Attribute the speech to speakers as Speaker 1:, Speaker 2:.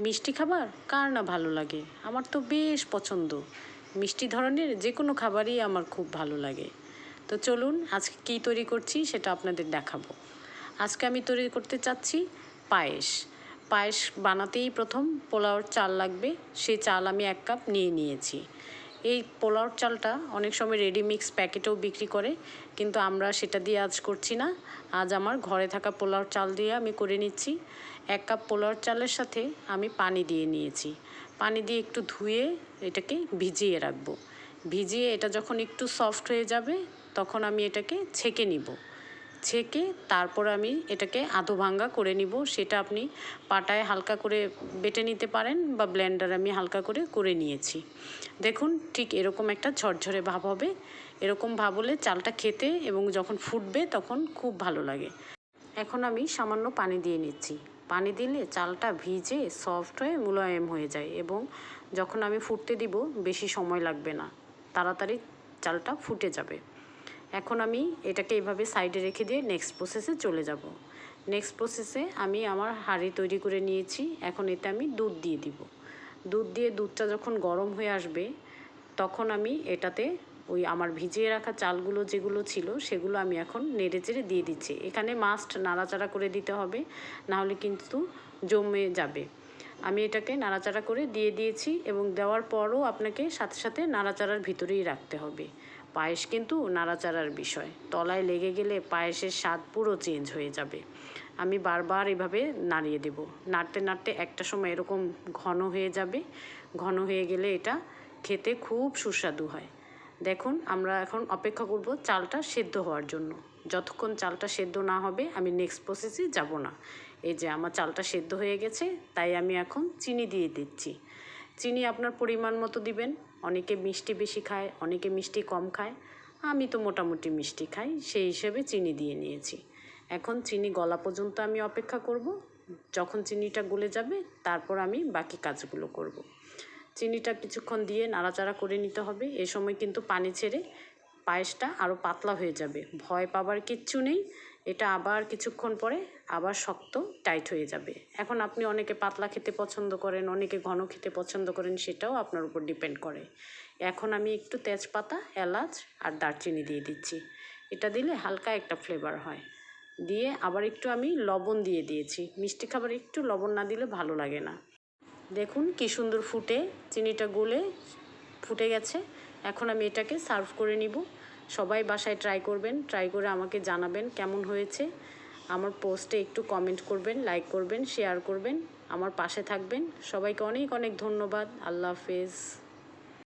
Speaker 1: মিষ্টি খাবার কার না ভালো লাগে? আমার তো বেশ পছন্দ। মিষ্টি ধরনের যে কোনো খাবারই আমার খুব ভালো লাগে। তো চলুন, আজকে কী তৈরি করছি সেটা আপনাদের দেখাবো। আজকে আমি তৈরি করতে চাচ্ছি পায়েস। পায়েস বানাতেই প্রথম পোলাওর চাল লাগবে। সেই চাল আমি এক কাপ নিয়ে নিয়েছি। এই পোলাওর চালটা অনেক সময় রেডি মিক্স প্যাকেটেও বিক্রি করে, কিন্তু আমরা সেটা দিয়ে আজ করছি না। আজ আমার ঘরে থাকা পোলাওর চাল দিয়ে আমি করে নিচ্ছি। এক কাপ পোলাওর চালের সাথে আমি পানি দিয়ে নিয়েছি। পানি দিয়ে একটু ধুয়ে এটাকে ভিজিয়ে রাখব। ভিজিয়ে এটা যখন একটু সফট হয়ে যাবে, তখন আমি এটাকে ছেঁকে নিব। ছেঁকে তারপর আমি এটাকে আধো ভাঙ্গা করে নিব। সেটা আপনি পাটায় হালকা করে বেটে নিতে পারেন বা ব্লেন্ডার আমি হালকা করে করে নিয়েছি। দেখুন, ঠিক এরকম একটা ঝরঝরে ভাব হবে। এরকম ভাব হলে চালটা খেতে এবং যখন ফুটবে তখন খুব ভালো লাগে। এখন আমি সামান্য পানি দিয়ে নিচ্ছি। পানি দিলে চালটা ভিজে সফট হয়ে মুলায়েম হয়ে যায় এবং যখন আমি ফুটতে দিব, বেশি সময় লাগবে না। তাড়াতাড়ি চালটা ফুটে যাবে। এখন আমি এটাকে এভাবে সাইডে রেখে দিয়ে নেক্সট প্রসেসে চলে যাব। নেক্সট প্রসেসে আমি আমার হাঁড়ি তৈরি করে নিয়েছি, এখন এতে আমি দুধ দিয়ে দিব। দুধ দিয়ে দুধটা যখন গরম হয়ে আসবে, তখন আমি এটাতে ওই আমার ভিজিয়ে রাখা চালগুলো যেগুলো ছিল, সেগুলো আমি এখন নেড়ে চেড়ে দিয়ে দিচ্ছি। এখানে মাস্ট নাড়াচাড়া করে দিতে হবে, নাহলে কিন্তু জমে যাবে। আমি এটাকে নাড়াচাড়া করে দিয়ে দিয়েছি এবং দেওয়ার পরও আপনাকে সাথে সাথে নাড়াচাড়ার ভিতরেই রাখতে হবে। পায়েস কিন্তু নাড়াচাড়ার বিষয়। তলায় লেগে গেলে পায়েসের স্বাদ পুরো চেঞ্জ হয়ে যাবে। আমি বারবার এভাবে নাড়িয়ে দেব। নাড়তে নাড়তে একটা সময় এরকম ঘন হয়ে যাবে। ঘন হয়ে গেলে এটা খেতে খুব সুস্বাদু হয়। দেখুন, আমরা এখন অপেক্ষা করব চালটা সেদ্ধ হওয়ার জন্য। যতক্ষণ চালটা সেদ্ধ না হবে, আমি নেক্সট প্রসেসে যাব না। এই যে আমার চালটা সেদ্ধ হয়ে গেছে, তাই আমি এখন চিনি দিয়ে দিচ্ছি। চিনি আপনার পরিমাণ মতো দিবেন। অনেকে মিষ্টি বেশি খায়, অনেকে মিষ্টি কম খায়। আমি তো মোটামুটি মিষ্টি খাই, সেই হিসেবে চিনি দিয়ে নিয়েছি। এখন চিনি গলা পর্যন্ত আমি অপেক্ষা করব। যখন চিনিটা গলে যাবে, তারপর আমি বাকি কাজগুলো করব। চিনিটা কিছুক্ষণ দিয়ে নাড়াচাড়া করে নিতে হবে। এ সময় কিন্তু পানি ছেড়ে পায়েসটা আরও পাতলা হয়ে যাবে। ভয় পাবার কিচ্ছু নেই। এটা আবার কিছুক্ষণ পরে আবার শক্ত, টাইট হয়ে যাবে। এখন আপনি অনেকে পাতলা খেতে পছন্দ করেন, অনেকে ঘন খেতে পছন্দ করেন, সেটাও আপনার উপর ডিপেন্ড করে। এখন আমি একটু তেজপাতা, এলাচ আর দারচিনি দিয়ে দিচ্ছি। এটা দিলে হালকা একটা ফ্লেভার হয়। দিয়ে আবার একটু আমি লবণ দিয়ে দিয়েছি। মিষ্টি খাবার একটু লবণ না দিলে ভালো লাগে না। দেখুন কি সুন্দর ফুটে, চিনিটা গলে ফুটে গেছে। এখন আমি এটাকে সার্ভ করে নিব। সবাই বাসায় ট্রাই করবেন ট্রাই করে আমাকে জানাবেন কেমন হয়েছে। আমার পোস্টে একটু কমেন্ট করবেন লাইক করবেন শেয়ার করবেন, আমার পাশে থাকবেন। সবাইকে অনেক অনেক ধন্যবাদ। আল্লাহ হাফেজ।